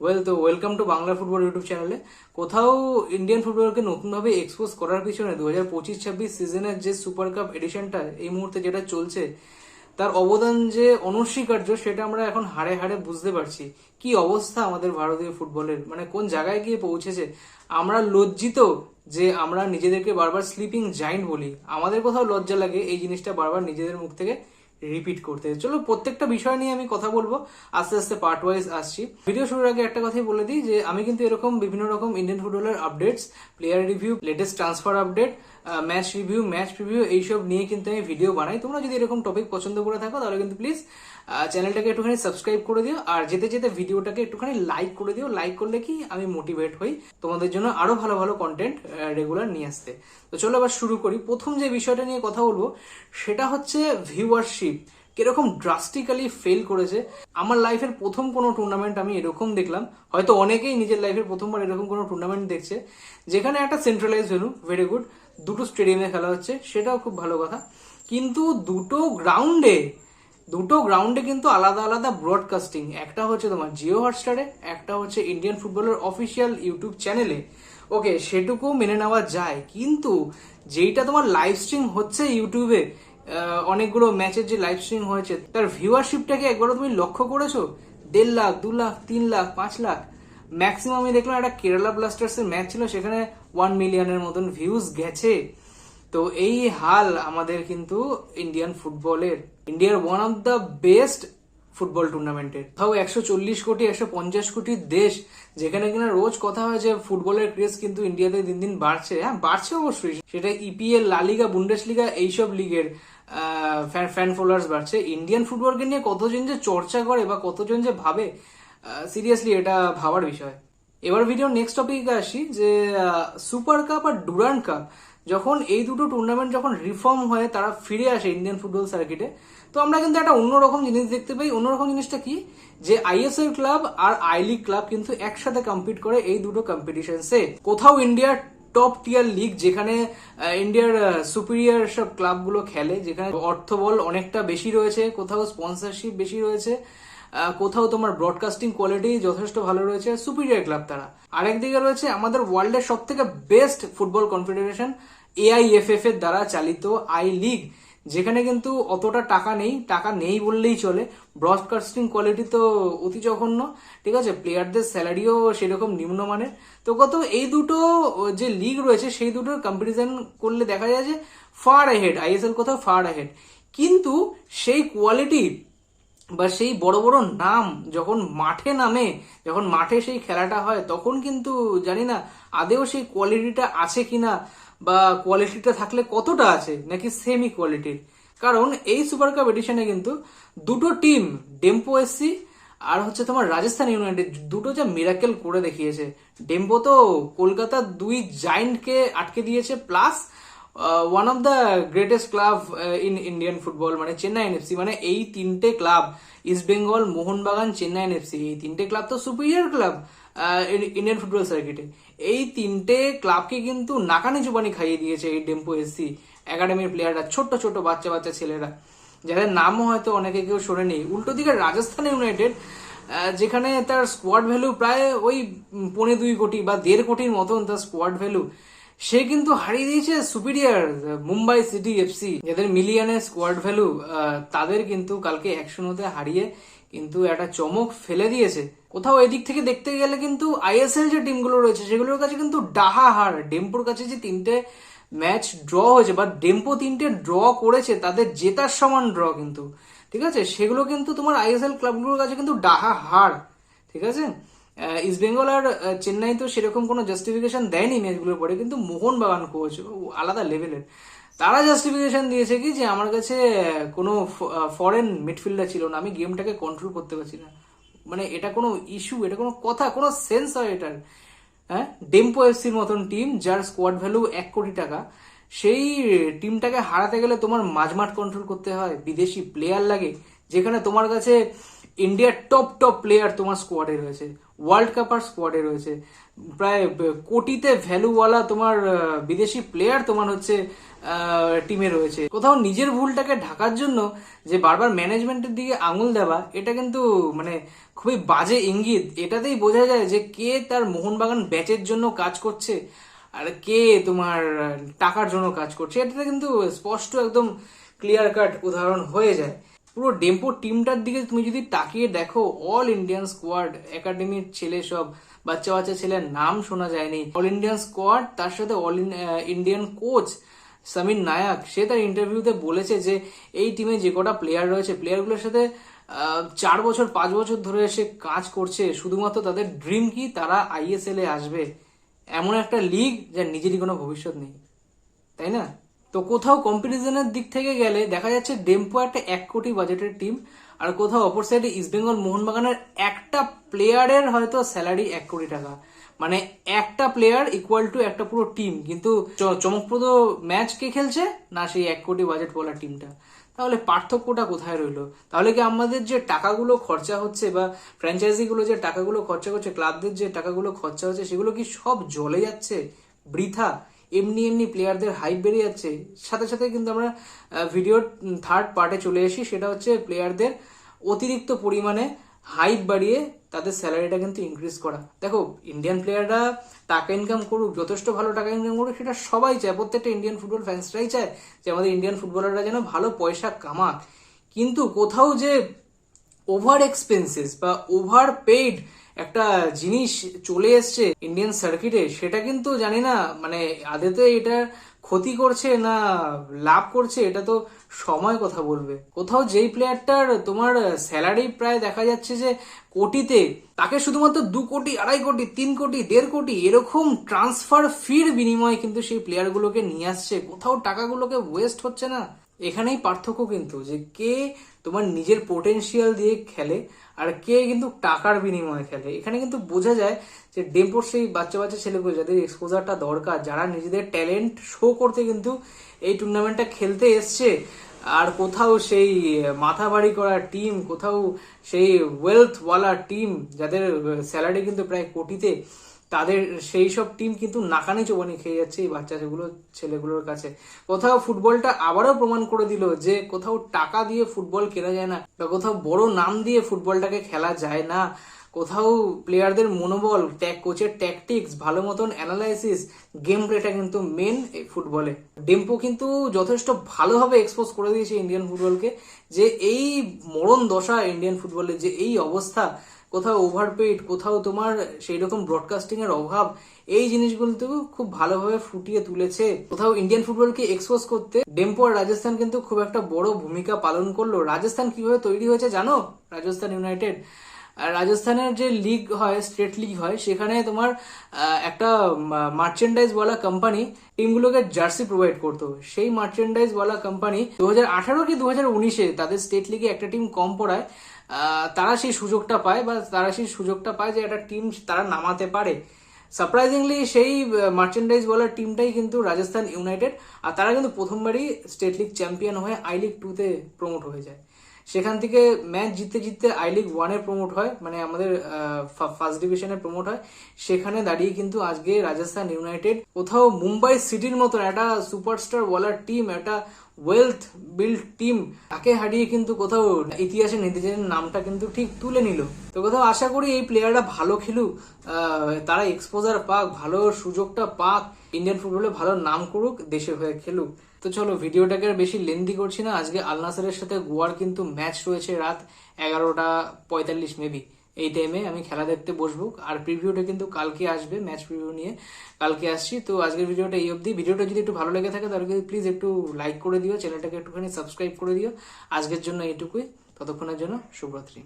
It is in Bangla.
ওয়েল তো welcome to Bangla football YouTube চ্যানেলে কোথাও ইন্ডিয়ান ফুটবলকে নতুনভাবে এক্সপোজ করার পিছনে দু হাজার পঁচিশ ছাব্বিশ সিজনের যে সুপার কাপ এডিশনটা এই মুহূর্তে যেটা চলছে, তার অবদান যে অনস্বীকার্য, সেটা আমরা এখন হাড়ে হাড়ে বুঝতে পারছি। কি অবস্থা আমাদের ভারতীয় ফুটবলের মানে কোন জায়গায় গিয়ে পৌঁছেছে? আমরা লজ্জিত যে আমরা নিজেদেরকে বারবার স্লিপিং জাইন্ট বলি। আমাদের কোথাও লজ্জা লাগে এই জিনিসটা বারবার নিজেদের মুখ থেকে রিপিট করতে। চলো প্রত্যেকটা বিষয় নিয়ে আমি কথা বলব। আস্তে আস্তে পার্ট ওয়াইজ আসছি। ভিডিও শুরুর আগে একটা কথাই বলে দিই যে, আমি কিন্তু এরকম বিভিন্ন রকম ইন্ডিয়ান ফুটবলের updates player review latest transfer update match review match review এইসব নিয়ে কিন্তু আমি ভিডিও বানাই। তোমরা যদি এরকম টপিক পছন্দ করে থাকো, তাহলে কিন্তু প্লিজ চ্যানেলটাকে একটুখানি সাবস্ক্রাইব করে দিও। আর যেতে যেতে ভিডিওটাকে একটুখানি লাইক করে দিও। লাইক করলে কি? আমি মোটিভেট হই তোমাদের জন্য আরও ভালো ভালো কন্টেন্ট রেগুলার নিয়ে আসতে। তো চলো আবার শুরু করি। প্রথম যে বিষয়টা নিয়ে কথা বলব, সেটা হচ্ছে ভিউয়ারশিপ কীরকম ড্রাস্টিক্যালি ফেল করেছে। আমার লাইফের প্রথম কোনো টুর্নামেন্ট আমি এরকম দেখলাম। হয়তো অনেকেই নিজের লাইফের প্রথমবার এরকম কোনো টুর্নামেন্ট দেখছে। যেখানে একটা সেন্ট্রালাইজ ভেনু ভেরি গুড দুটো স্টেডিয়ামে খেলা হচ্ছে, সেটাও খুব ভালো কথা। কিন্তু দুটো গ্রাউন্ডে দুটো গ্রাউন্ডে কিন্তু আলাদা আলাদা ব্রডকাস্টিং একটা হচ্ছে তোমার জিও হটস্টারে একটা হচ্ছে ইন্ডিয়ান ফুটবলের অফিসিয়াল ইউটিউব চ্যানেলে ওকে সেটুকু মেনে নেওয়া যায়। কিন্তু যেইটা তোমার লাইভ স্ট্রিম হচ্ছে ইউটিউবে অনেকগুলো ম্যাচের যে লাইভ স্ট্রিম হয়েছে, তার ভিউয়ারশিপটাকে একবারও তুমি লক্ষ্য করেছ? দেড় লাখ, দু লাখ, তিন লাখ, পাঁচ লাখ? ম্যাক্সিমাম আমি দেখলাম একটা কেরালা ব্লাস্টার্সের ম্যাচ ছিল, সেখানে ওয়ান মিলিয়নের মতন ভিউজ গেছে। তো এই হাল আমাদের কিন্তু ইন্ডিয়ান ফুটবলের ইন্ডিয়ার one of the best football টুর্নামেন্টের তাও একশো চল্লিশ কোটি, একশো পঞ্চাশ কোটি দেশ, যেখানে কিনা রোজ কথা হয় যে ফুটবলের ক্রেজ কিন্তু ইন্ডিয়াতে দিন দিন বাড়ছে। হ্যাঁ বাড়ছে অবশ্যই। সেটা ইপিএল লালিগা বুন্ডেস লিগা এইসব লিগের ফ্যান ফলোয়ার্স বাড়ছে। ইন্ডিয়ান ফুটবলকে নিয়ে কতজন যে চর্চা করে বা কতজন যে ভাবে সিরিয়াসলি এটা ভাবার বিষয়। এবার ভিডিও নেক্সট টপিকে আসি যে সুপার কাপ আর ডুরান্ড কাপ যখন এই দুটো টুর্নামেন্ট যখন রিফর্ম হয়ে, তারা ফিরে আসে ইন্ডিয়ান ফুটবল সার্কিটে তো আমরা কিন্তু একটা অন্যরকম জিনিস দেখতে পাই। অন্যরকম জিনিসটা কি? যে আইএসএল ক্লাব আর আই লিগ ক্লাব কিন্তু একসাথে কম্পিট করে এই দুটো কম্পিটিশনসে কোথাও ইন্ডিয়ার টপ টিয়ার লিগ যেখানে ইন্ডিয়ার সুপিরিয়ার সব ক্লাবগুলো খেলে, যেখানে অর্থবল অনেকটা বেশি রয়েছে, কোথাও স্পন্সরশিপ বেশি রয়েছে কোথাও তোমার ব্রডকাস্টিং কোয়ালিটি যথেষ্ট ভালো রয়েছে সুপিরিয়ার ক্লাব তারা। আরেকদিকে রয়েছে আমাদের ওয়ার্ল্ডের সব থেকে বেস্ট ফুটবল কনফেডারেশন এআইএফএফ এর দ্বারা চালিত আই লিগ যেখানে কিন্তু অতটা টাকা নেই টাকা নেই বললেই চলে। ব্রডকাস্টিং কোয়ালিটি তো অতি জঘন্য, ঠিক আছে? প্লেয়ারদের স্যালারিও সেরকম নিম্নমানের। তো কত, এই দুটো যে লিগ রয়েছে, সেই দুটোর কম্পারিজন করলে দেখা যায় যে ফার আহেড আইএসএল কোথাও ফার আহেড কিন্তু সেই কোয়ালিটি বা সেই বড় বড় নাম যখন মাঠে নামে, যখন মাঠে সেই খেলাটা হয়, তখন কিন্তু, জানি না, আদেও সেই কোয়ালিটিটা আছে কিনা। বা কোয়ালিটিটা থাকলে কতটা আছে নাকি সেমি কোয়ালিটির কারণ এই সুপার কাপ এডিশনে কিন্তু দুটো টিম ডেম্পো এসসি আর হচ্ছে তোমার রাজস্থান ইউনাইটেড দুটো যা মিরাকেল করে দেখিয়েছে। ডেম্পো তো কলকাতার দুই জায়েন্টকে আটকে দিয়েছে plus one of the greatest club in Indian football মানে চেন্নাই এনএফসি মানে এই তিনটে club East Bengal Mohun Bagan Chennai NFC এই তিনটে ক্লাব তো সুপিরিয়ার ক্লাব ইন্ডিয়ান ফুটবল সার্কিটে এই তিনটে ক্লাবকে কিন্তু নাকানি চুবানি খাইয়ে দিয়েছে এই ডেম্পো এসসি একাডেমির প্লেয়াররা ছোট্ট ছোট বাচ্চা বাচ্চা ছেলেরা। যাদের নামও হয়তো অনেকে কেউ শোনেনি। উল্টো দিকে রাজস্থান ইউনাইটেড যেখানে তার স্কোয়াড ভ্যালু প্রায় ওই পৌনে দুই কোটি বা দেড় কোটির মতন তার স্কোয়াড ভ্যালু সে কিন্তু হারিয়ে দিয়েছে সুপিরিয়ার মুম্বাই সিটি এফসি যাদের মিলিয়নের স্কোয়াড ভ্যালু তাদের কিন্তু কালকে এক শূন্যতে হারিয়ে কিন্তু একটা চমক ফেলে দিয়েছে। কোথাও এদিক থেকে দেখতে গেলে কিন্তু আইএসএল যে টিমগুলো রয়েছে, সেগুলোর কাছে কিন্তু ডাহা হার ডেম্পোর কাছে যে তিনটে ম্যাচ ড্র হয়েছে বা ডেম্পো তিনটে ড্র করেছে, তাদের জেতার সমান ড্র কিন্তু। ঠিক আছে? সেগুলো কিন্তু তোমার আইএসএল ক্লাবগুলোর কাছে কিন্তু ডাহা হার ঠিক আছে? ইস্ট বেঙ্গল আর চেন্নাই তো সেরকম কোনো জাস্টিফিকেশন দেয়নি ম্যাচগুলোর পরে কিন্তু মোহনবাগান কোচ আলাদা লেভেলের তারা জাস্টিফিকেশন দিয়েছে কি যে আমার কাছে কোনো ফরেন মিডফিল্ডার ছিল না, আমি গেমটাকে কন্ট্রোল করতে পারছি না। মানে এটা কোনো ইস্যু এটা কোনো কথা, কোনো সেন্স হয় এটার। হ্যাঁ? ডেম্পো এফসির মতন টিম যার স্কোয়াড ভ্যালু এক কোটি টাকা, সেই টিমটাকে হারাতে গেলে তোমার মাঝমাঠ কন্ট্রোল করতে হয়, বিদেশি প্লেয়ার লাগে, যেখানে তোমার কাছে ইন্ডিয়ার টপ টপ প্লেয়ার তোমার স্কোয়াডে রয়েছে। ওয়ার্ল্ড কাপার স্কোয়াডে রয়েছে। প্রায় কোটিতে ভ্যালুওয়ালা তোমার বিদেশি প্লেয়ার তোমার হচ্ছে টিমে রয়েছে। কোথাও নিজের ভুলটাকে ঢাকার জন্য যে বারবার ম্যানেজমেন্টের দিকে আঙুল দেওয়া, এটা কিন্তু মানে খুবই বাজে ইঙ্গিত। এটাতেই বোঝা যায় যে কে তার মোহনবাগান ব্যাচের জন্য কাজ করছে আর কে তোমার টাকার জন্য কাজ করছে। এটাতে কিন্তু স্পষ্ট একদম ক্লিয়ার কাট উদাহরণ হয়ে যায়। পুরো ডেম্পো টিমটার দিকে তুমি যদি তাকিয়ে দেখো অল ইন্ডিয়ান স্কোয়াড একাডেমির ছেলে সব, বাচ্চা বাচ্চা ছেলের নাম শোনা যায়নি। অল ইন্ডিয়ান স্কোয়াড তার সাথে all Indian coach Samir Nayak সে তার ইন্টারভিউতে বলেছে যে, এই টিমে যে কটা প্লেয়ার রয়েছে প্লেয়ারগুলোর সাথে চার বছর, পাঁচ বছর ধরে সে কাজ করছে। শুধুমাত্র তাদের ড্রিম কি? তারা আইএসএল এ আসবে। এমন একটা লিগ যার নিজেরই কোনো ভবিষ্যৎ নেই। তাই না? তো কোথাও কম্পিটিশনের দিক থেকে গেলে দেখা যাচ্ছে ডেম্পো একটা এক কোটি বাজেটের টিম আর কোথাও অপর সাইডে ইস্টবেঙ্গল মোহনবাগানের একটা প্লেয়ারের হয়তো স্যালারি এক কোটি টাকা। মানে একটা প্লেয়ার ইকুয়াল টু একটা পুরো টিম কিন্তু চমকপ্রদ ম্যাচ কে খেলছে? না, সেই এক কোটি বাজেট বলা টিমটা তাহলে পার্থক্যটা কোথায় রইল? তাহলে কি আমাদের যে টাকাগুলো খরচা হচ্ছে বা ফ্র্যাঞ্চাইজিগুলো যে টাকাগুলো খরচা করছে ক্লাবদের যে টাকাগুলো খরচা হচ্ছে, সেগুলো কি সব জলে যাচ্ছে? বৃথা। এমনি এমনি প্লেয়ারদের হাইপ বেড়ে যাচ্ছে। সাথে সাথে কিন্তু আমরা ভিডিওর থার্ড পার্টে চলে এসি সেটা হচ্ছে প্লেয়ারদের অতিরিক্ত পরিমাণে হাইপ বাড়িয়ে তাদের স্যালারিটা কিন্তু ইনক্রিজ করা। দেখো ইন্ডিয়ান প্লেয়াররা টাকা ইনকাম করুক, যথেষ্ট ভালো টাকা ইনকাম করুক, সেটা সবাই চায়। প্রত্যেকটা ইন্ডিয়ান ফুটবল ফ্যান্সরাই চায় যে আমাদের ইন্ডিয়ান ফুটবলাররা যেন ভালো পয়সা কামাক। কিন্তু কোথাও যে ওভার এক্সপেন্সেস বা ওভার পেইড একটা জিনিস চলে এসছে ইন্ডিয়ান সার্কিটে সেটা কিন্তু জানি না মানে আদেতে এটা ক্ষতি করছে না লাভ করছে, এটা তো সময় কথা বলবে। কোথাও যেই প্লেয়ারটার তোমার স্যালারি প্রায় দেখা যাচ্ছে যে কোটিতে, তাকে শুধুমাত্র দু কোটি, আড়াই কোটি, তিন কোটি, দেড় কোটি এরকম ট্রান্সফার ফির বিনিময়ে কিন্তু সেই প্লেয়ারগুলোকে নিয়ে আসছে। কোথাও টাকাগুলোকে ওয়েস্ট হচ্ছে না। এখানেই পার্থক্য কিন্তু যে কে তোমার নিজের পোটেনশিয়াল দিয়ে খেলে আর কে কিন্তু টাকার বিনিময়ে খেলে। এখানে কিন্তু বোঝা যায় যে ডেম্পোর সেই বাচ্চা বাচ্চা ছেলেগুলো যাদের এক্সপোজারটা দরকার, যারা নিজেদের ট্যালেন্ট শো করতে কিন্তু এই টুর্নামেন্টটা খেলতে এসছে। আর কোথাও সেই মাথা বাড়ি করা টিম কোথাও সেই ওয়েলথওয়ালা টিম যাদের স্যালারি কিন্তু প্রায় কোটিতে তাদের সেই সব টিম কিন্তু নাকানি চোবানি খেয়ে যাচ্ছে এই বাচ্চাগুলো, ছেলেগুলোর কাছে। কোথাও ফুটবলটা আবারও প্রমাণ করে দিল যে কোথাও টাকা দিয়ে ফুটবল কেনা যায় না, বা কোথাও বড় নাম দিয়ে ফুটবলটাকে খেলা যায় না। কোথাও প্লেয়ারদের মনোবল ট্যাক কোচের ট্যাকটিক্স ভালো মতন অ্যানালাইসিস গেম প্লেটা কিন্তু মেন এই ফুটবলে। ডেম্পো কিন্তু যথেষ্ট ভালোভাবে এক্সপোজ করে দিয়েছে ইন্ডিয়ান ফুটবলকে যে এই মরণ দশা ইন্ডিয়ান ফুটবলের যে এই অবস্থা কোথাও ওভারপেড কোথাও তোমার সেই রকম ব্রডকাস্টিং এর অভাব, এই জিনিসগুলো খুব ভালোভাবে ফুটিয়ে তুলেছে। কোথাও ইন্ডিয়ান ফুটবলকে এক্সপোজ করতে ডেম্পো আর রাজস্থান কিন্তু খুব একটা বড় ভূমিকা পালন করল। রাজস্থান কীভাবে তৈরি হয়েছে জানো? রাজস্থান ইউনাইটেড রাজস্থানের যে লিগ হয় স্টেট লিগ হয়, সেখানে তোমার একটা মার্চেন্ডাইজ বলা কোম্পানি টিমগুলোকে জার্সি প্রোভাইড করতো। সেই মার্চেন্ডাইজ বলা কোম্পানি দু হাজার আঠারো কি দু হাজার উনিশে তাদের স্টেট লিগে একটা টিম কম পড়ায় তারা সেই সুযোগটা পায় বা তারা সেই সুযোগটা পায় যে একটা টিম তারা নামাতে পারে। সারপ্রাইজিংলি সেই মার্চেন্ডাইজ বলার টিমটাই কিন্তু রাজস্থান ইউনাইটেড আর তারা কিন্তু প্রথমবারই স্টেট লিগ চ্যাম্পিয়ন হয়ে আই লিগ টুতে প্রমোট হয়ে যায়। সেখান থেকে ম্যাচ জিততে জিততে আই লিগ ওয়ানে প্রমোট হয় মানে আমাদের ফার্স্ট ডিভিশনে প্রমোট হয়। সেখানে দাঁড়িয়ে কিন্তু আজকে রাজস্থান ইউনাইটেড কোথাও মুম্বাই সিটির মতন একটা সুপারস্টার বলার টিম একটা ওয়েলথ বিল্ড টিম তাকে হারিয়ে কিন্তু কোথাও ইতিহাসে নিজেদের নামটা কিন্তু ঠিক তুলে নিল। তো কোথাও আশা করি এই প্লেয়াররা ভালো খেলুক তারা এক্সপোজার পাক, ভালো সুযোগটা পাক ইন্ডিয়ান ফুটবলে ভালো নাম করুক, দেশে হয়ে খেলুক। তো চলো, ভিডিওটাকে আর বেশি লেন্দি করছি না। আজকে আল নাসারের সাথে গোয়ার কিন্তু ম্যাচ রয়েছে রাত এগারোটা পঁয়তাল্লিশ মেবি এই টাইমে আমি খেলা দেখতে বসবো। আর প্রিভিউটা কিন্তু কালকে আসবে ম্যাচ প্রিভিউ নিয়ে। কালকে আসছি। তো আজকের ভিডিওটা এই অবধি। ভিডিওটা যদি একটু ভালো লেগে থাকে, তাহলে কিন্তু প্লিজ একটু লাইক করে দিও। চ্যানেলটাকে একটুখানি সাবস্ক্রাইব করে দিও। আজকের জন্য এইটুকুই। ততক্ষণের জন্য শুভরাত্রি।